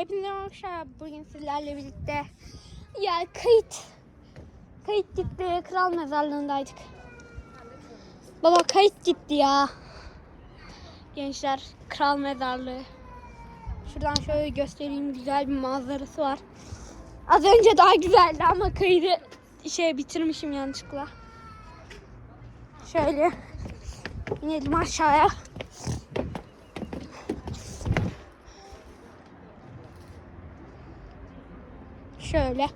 Hepinize merhaba. Bugün sizlerle birlikte ya kayıt kayıt gitti. Kral mezarlığındaydık. Baba kayıt gitti ya. Gençler kral mezarlığı. Şuradan şöyle göstereyim güzel bir manzarası var. Az önce daha güzeldi ama kaydı şey bitirmişim yanlışlıkla. Şöyle inelim aşağıya. Şöyle.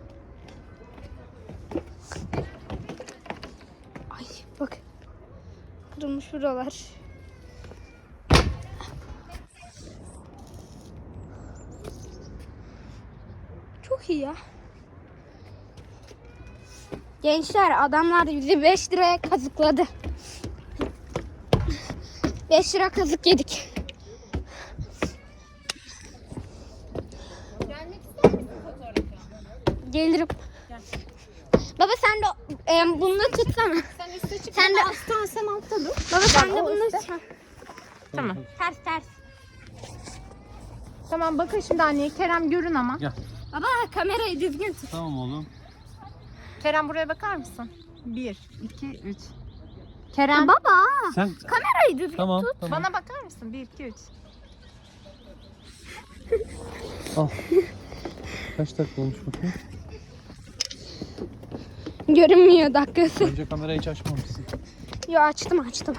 Ay bak. Kırılmış buralar. Çok iyi ya. Gençler adamlar bizi 5 liraya kazıkladı. 5 lira kazık yedik. Gelirim. Baba sen de e, bunu da tutsana. Sen üstte çık. Sen de- alttan sen altta dur. Baba sen de bunu tut. Tamam. Ters ters. Tamam bakın şimdi anneye. Kerem görün ama. Gel. Baba kamerayı düzgün tut. Tamam oğlum. Kerem buraya bakar mısın? Bir, iki, üç. Kerem. Baba Sen kamerayı düzgün tamam tut. tamam. Bana bakar mısın? Bir, iki, üç. Al. Kaç dakika olmuş bakayım. Görünmüyor dakikası. Önce kamerayı hiç açmamışsın. Yo açtım açtım.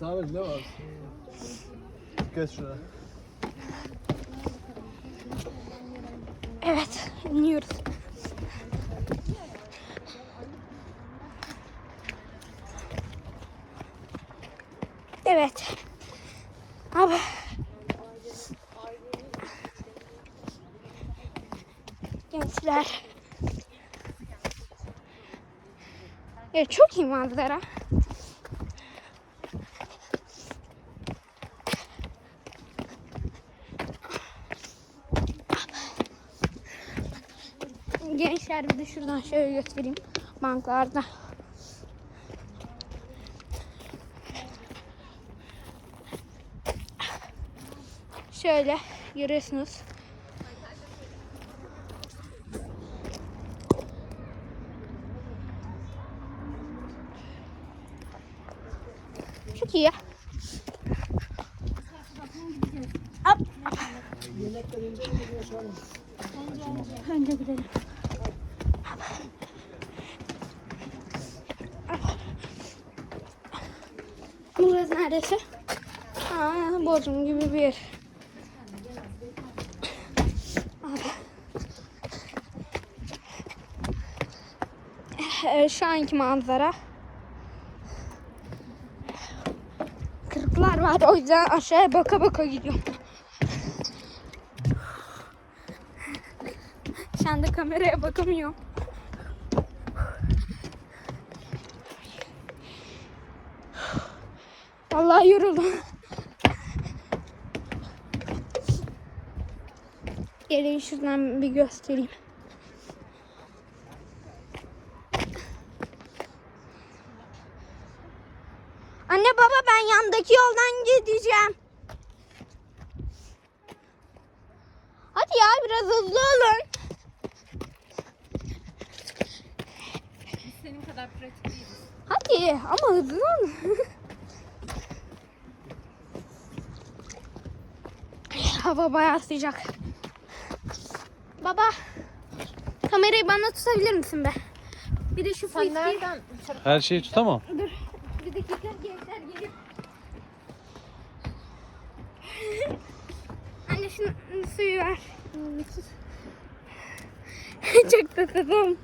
Sabit ne var? Dikkat şuna. Evet iniyoruz. Evet. Abi. Gençler. Ya çok iyi manzara. Gençler bir de şuradan şöyle göstereyim. Banklarda. Şöyle görüyorsunuz. Çok iyi ya. Hop. Önce gidelim. Burası neresi? Aa, Bodrum gibi bir yer. Ee, şu anki manzara. Kırıklar var o yüzden aşağıya baka baka gidiyorum. Şu anda kameraya bakamıyorum. Vallahi yoruldum. Gelin şuradan bir göstereyim. Anne baba ben yandaki yoldan gideceğim. Hadi ya biraz hızlı olun. Senin kadar pratik değiliz. Hadi ama hızlı olun. Hava bayağı sıcak. Baba kamerayı bana tutabilir misin be? Bir de şu Sen fıskiyi- nereden? Her şeyi tutamam. Dur. Bir dakika gençler gelip. Anne şunu suyu ver. Çok tatlım.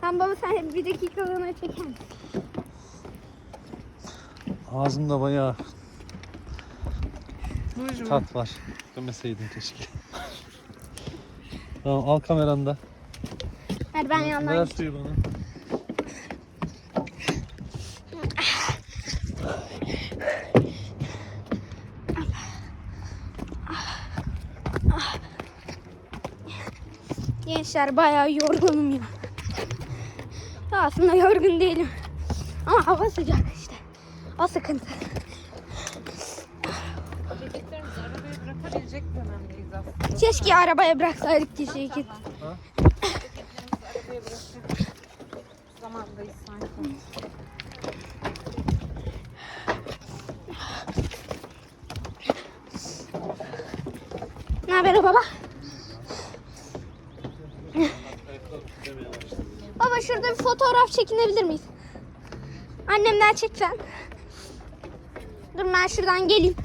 Tamam baba sen bir dakikalığına çeker misin? Ağzımda bayağı Buyurun. tat var. Demeseydin keşke. tamam al kameranı da. Ver ben yandan Ver suyu bana. Gençler bayağı yorgunum ya. Aslında yorgun değilim. Ama hava sıcak işte. O sıkıntı. Bebeklerimizi arabaya bırakabilecek dönemdeyiz aslında. Keşke arabaya bıraksaydık kişiyi zamandayız sanki. Ne haber baba? baba şurada bir fotoğraf çekinebilir miyiz? Annemden çeksen. Dur ben şuradan geleyim.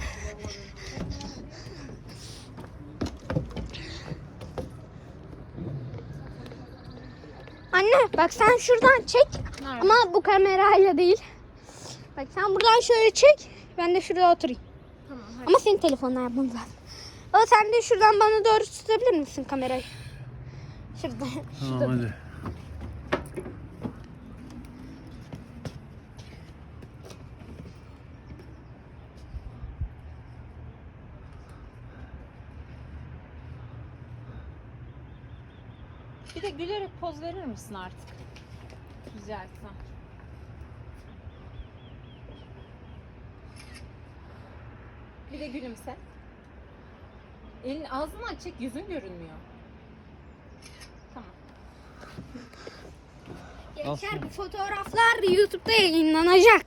Anne bak sen şuradan çek. Nerede? Ama bu kamerayla değil. Bak sen buradan şöyle çek. Ben de şurada oturayım. Tamam hadi. Ama senin telefonla yapmamız lazım. Baba sen de şuradan bana doğru tutabilir misin kamerayı? Şurada. Tamam hadi. Bir de gülerek poz verir misin artık? Rica etsem. Bir de gülümse. Elin ağzını aç çek yüzün görünmüyor. Tamam. Geçer bu fotoğraflar YouTube'da yayınlanacak.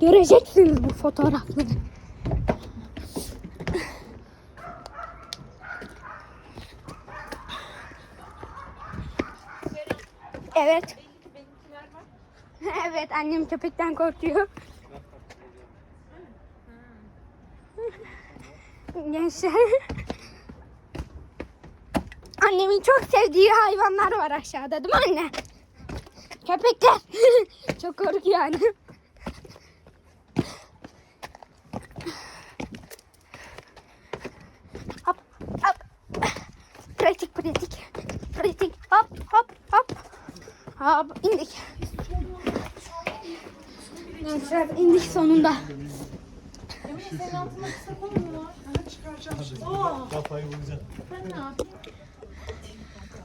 Göreceksiniz bu fotoğrafları. Evet. Evet annem köpekten korkuyor. Gençler. Annemin çok sevdiği hayvanlar var aşağıda değil mi anne? Köpekler. çok korkuyor annem. Hop hop. Pratik pratik. Pratik. Hop hop hop. Hop indik. Gençler indik sonunda. Emin senin altında kısa kol mu var? Kafayı vuracaksın. Ben ne yapayım?